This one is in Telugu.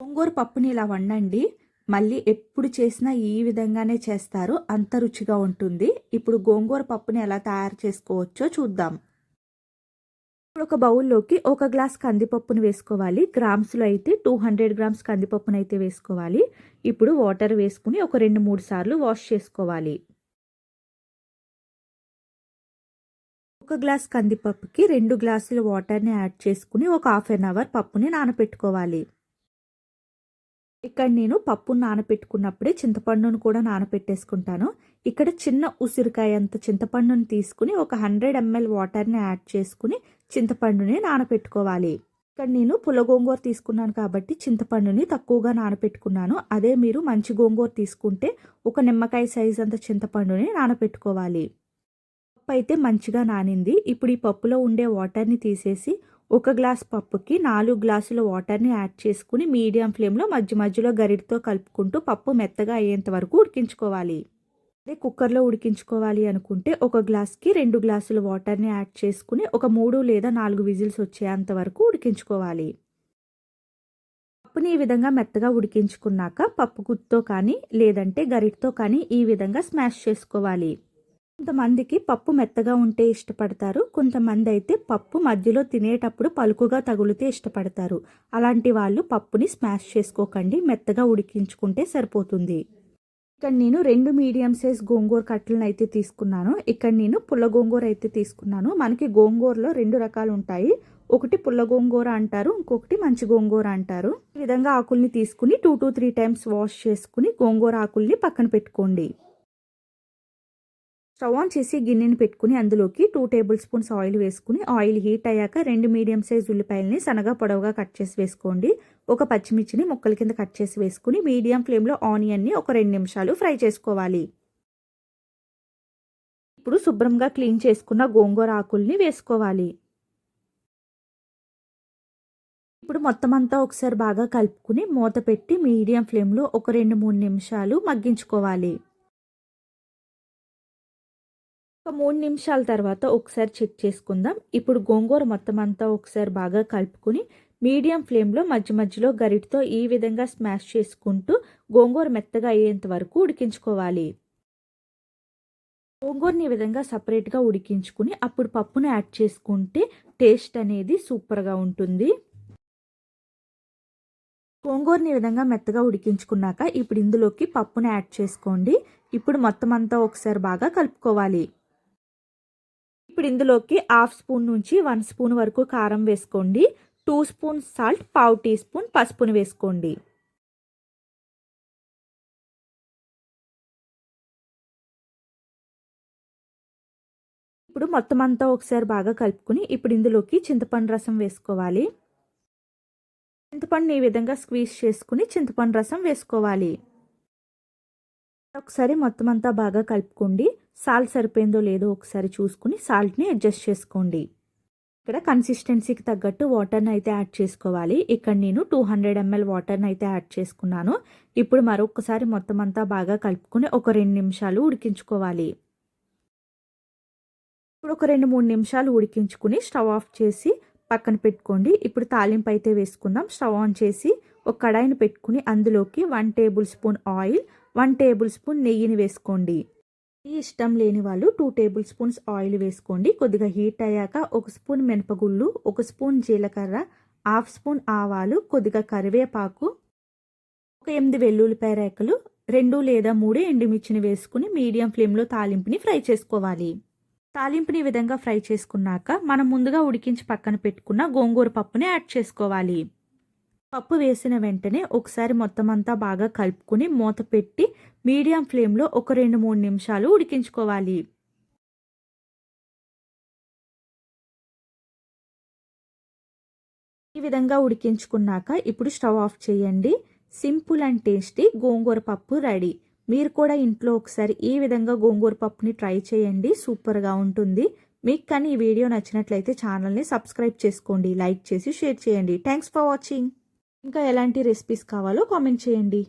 గోంగూర పప్పుని ఇలా వండండి. మళ్ళీ ఎప్పుడు చేసినా ఈ విధంగానే చేస్తారు. అంత రుచిగా ఉంటుంది. ఇప్పుడు గోంగూర పప్పుని ఎలా తయారు చేసుకోవచ్చో చూద్దాం. ఇప్పుడు ఒక బౌల్లోకి ఒక గ్లాస్ కందిపప్పును వేసుకోవాలి. గ్రామ్స్లో అయితే టూ హండ్రెడ్ గ్రామ్స్ కందిపప్పును అయితే వేసుకోవాలి. ఇప్పుడు వాటర్ వేసుకుని ఒక రెండు మూడు సార్లు వాష్ చేసుకోవాలి. ఒక గ్లాస్ కందిపప్పుకి రెండు గ్లాసులు వాటర్ని యాడ్ చేసుకుని ఒక హాఫ్ అన్ అవర్ పప్పుని నానబెట్టుకోవాలి ఇక్కడ నేను పప్పు నానబెట్టుకున్నప్పుడే చింతపండును కూడా నానబెట్టేసుకుంటాను ఇక్కడ చిన్న ఉసిరికాయ అంత చింతపండుని తీసుకుని ఒక హండ్రెడ్ ఎంఎల్ వాటర్ని యాడ్ చేసుకుని చింతపండుని నానబెట్టుకోవాలి ఇక్కడ నేను పుల్ల గోంగూర తీసుకున్నాను కాబట్టి చింతపండుని తక్కువగా నానబెట్టుకున్నాను అదే మీరు మంచి గోంగూర తీసుకుంటే ఒక నిమ్మకాయ సైజ్ అంత చింతపండుని నానబెట్టుకోవాలి పప్పు అయితే మంచిగా నానింది. ఇప్పుడు ఈ పప్పులో ఉండే వాటర్ని తీసేసి ఒక గ్లాస్ పప్పుకి నాలుగు గ్లాసుల వాటర్ని యాడ్ చేసుకుని మీడియం ఫ్లేమ్లో మధ్య మధ్యలో గరిటితో కలుపుకుంటూ పప్పు మెత్తగా అయ్యేంత వరకు ఉడికించుకోవాలి. అదే కుక్కర్లో ఉడికించుకోవాలి అనుకుంటే ఒక గ్లాస్కి రెండు గ్లాసుల వాటర్ని యాడ్ చేసుకుని ఒక మూడు లేదా నాలుగు విజిల్స్ వచ్చేంత వరకు ఉడికించుకోవాలి. పప్పుని ఈ విధంగా మెత్తగా ఉడికించుకున్నాక పప్పు గుత్తో కానీ లేదంటే గరిటితో కానీ ఈ విధంగా స్మాష్ చేసుకోవాలి. కొంతమందికి పప్పు మెత్తగా ఉంటే ఇష్టపడతారు కొంతమంది అయితే పప్పు మధ్యలో తినేటప్పుడు పలుకుగా తగులితే ఇష్టపడతారు. అలాంటి వాళ్ళు పప్పుని స్మాష్ చేసుకోకండి మెత్తగా ఉడికించుకుంటే సరిపోతుంది. ఇక్కడ నేను రెండు మీడియం సైజ్ గోంగూర కట్టలను అయితే తీసుకున్నాను. ఇక్కడ నేను పుల్ల గోంగూర అయితే తీసుకున్నాను. మనకి గోంగూరలో రెండు రకాలు ఉంటాయి. ఒకటి పుల్ల గోంగూర అంటారు ఇంకొకటి మంచి గోంగూర అంటారు. ఈ విధంగా ఆకుల్ని తీసుకుని two to three times wash చేసుకుని గోంగూర ఆకుల్ని పక్కన పెట్టుకోండి. స్టవ్ ఆన్ చేసి గిన్నెని పెట్టుకుని అందులోకి టూ టేబుల్ స్పూన్స్ ఆయిల్ వేసుకుని ఆయిల్ హీట్ అయ్యాక రెండు మీడియం సైజ్ ఉల్లిపాయలని సన్నగా పొడవుగా కట్ చేసి వేసుకోండి. ఒక పచ్చిమిర్చిని ముక్కల కింద కట్ చేసి వేసుకుని మీడియం ఫ్లేమ్లో ఆనియన్ని ఒక రెండు నిమిషాలు ఫ్రై చేసుకోవాలి. ఇప్పుడు శుభ్రంగా క్లీన్ చేసుకున్న గోంగూర ఆకుల్ని వేసుకోవాలి. ఇప్పుడు మొత్తం అంతా ఒకసారి బాగా కలుపుకుని మూత పెట్టి మీడియం ఫ్లేమ్లో ఒక రెండు మూడు నిమిషాలు మగ్గించుకోవాలి. ఒక మూడు నిమిషాల తర్వాత ఒకసారి చెక్ చేసుకుందాం. ఇప్పుడు గోంగూర మొత్తం అంతా ఒకసారి బాగా కలుపుకుని మీడియం ఫ్లేమ్లో మధ్య మధ్యలో గరిటితో ఈ విధంగా స్మాష్ చేసుకుంటూ గోంగూర మెత్తగా అయ్యేంత వరకు ఉడికించుకోవాలి. గోంగూరని ఈ విధంగా సపరేట్గా ఉడికించుకుని అప్పుడు పప్పును యాడ్ చేసుకుంటే టేస్ట్ అనేది సూపర్గా ఉంటుంది. గోంగూరని ఈ విధంగా మెత్తగా ఉడికించుకున్నాక ఇప్పుడు ఇందులోకి పప్పును యాడ్ చేసుకోండి. ఇప్పుడు మొత్తం అంతా ఒకసారి బాగా కలుపుకోవాలి. ఇప్పుడు ఇందులోకి హాఫ్ స్పూన్ నుంచి వన్ స్పూన్ వరకు కారం వేసుకోండి. టూ స్పూన్ సాల్ట్ పావు టీ స్పూన్ పసుపుని వేసుకోండి. ఇప్పుడు మొత్తం అంతా ఒకసారి బాగా కలుపుకుని ఇప్పుడు ఇందులోకి చింతపండు రసం వేసుకోవాలి. చింతపండుని ఈ విధంగా స్క్వీజ్ చేసుకుని చింతపండు రసం వేసుకోవాలి. ఒకసారి మొత్తం అంతా బాగా కలుపుకోండి. సాల్ట్ సరిపోయిందో లేదో ఒకసారి చూసుకుని సాల్ట్ని అడ్జస్ట్ చేసుకోండి. ఇక్కడ కన్సిస్టెన్సీకి తగ్గట్టు వాటర్ని అయితే యాడ్ చేసుకోవాలి. ఇక్కడ నేను టూ హండ్రెడ్ ఎంఎల్ వాటర్ని అయితే యాడ్ చేసుకున్నాను. ఇప్పుడు మరొకసారి మొత్తం అంతా బాగా కలుపుకొని ఒక రెండు నిమిషాలు ఉడికించుకోవాలి. ఇప్పుడు ఒక రెండు మూడు నిమిషాలు ఉడికించుకుని స్టవ్ ఆఫ్ చేసి పక్కన పెట్టుకోండి. ఇప్పుడు తాలింపు అయితే వేసుకుందాం. స్టవ్ ఆన్ చేసి ఒక కడాయిని పెట్టుకుని అందులోకి one tablespoon oil one tablespoon నెయ్యిని వేసుకోండి. ఇష్టం లేని వాళ్ళు టూ టేబుల్ స్పూన్స్ ఆయిల్ వేసుకోండి. కొద్దిగా హీట్ అయ్యాక ఒక స్పూన్ మినపగుళ్ళు ఒక స్పూన్ జీలకర్ర హాఫ్ స్పూన్ ఆవాలు కొద్దిగా కరివేపాకు ఒక ఎనిమిది వెల్లుల్లిపాయ రేకలు రెండు లేదా మూడు ఎండుమిర్చిని వేసుకుని మీడియం ఫ్లేమ్లో తాలింపుని ఫ్రై చేసుకోవాలి. తాలింపుని విధంగా ఫ్రై చేసుకున్నాక మనం ముందుగా ఉడికించి పక్కన పెట్టుకున్న గోంగూర పప్పుని యాడ్ చేసుకోవాలి. పప్పు వేసిన వెంటనే ఒకసారి మొత్తం అంతా బాగా కలుపుకుని మూత పెట్టి మీడియం ఫ్లేమ్లో ఒక రెండు మూడు నిమిషాలు ఉడికించుకోవాలి. ఈ విధంగా ఉడికించుకున్నాక ఇప్పుడు స్టవ్ ఆఫ్ చేయండి. సింపుల్ అండ్ టేస్టీ గోంగూర పప్పు రెడీ. మీరు కూడా ఇంట్లో ఒకసారి ఈ విధంగా గోంగూర పప్పుని ట్రై చేయండి. సూపర్గా ఉంటుంది. మీకు కానీ ఈ వీడియో నచ్చినట్లయితే ఛానల్ని సబ్స్క్రైబ్ చేసుకోండి లైక్ చేసి షేర్ చేయండి. Thanks for watching. ఇంకా ఎలాంటి రెసిపీస్ కావాలో కామెంట్ చేయండి.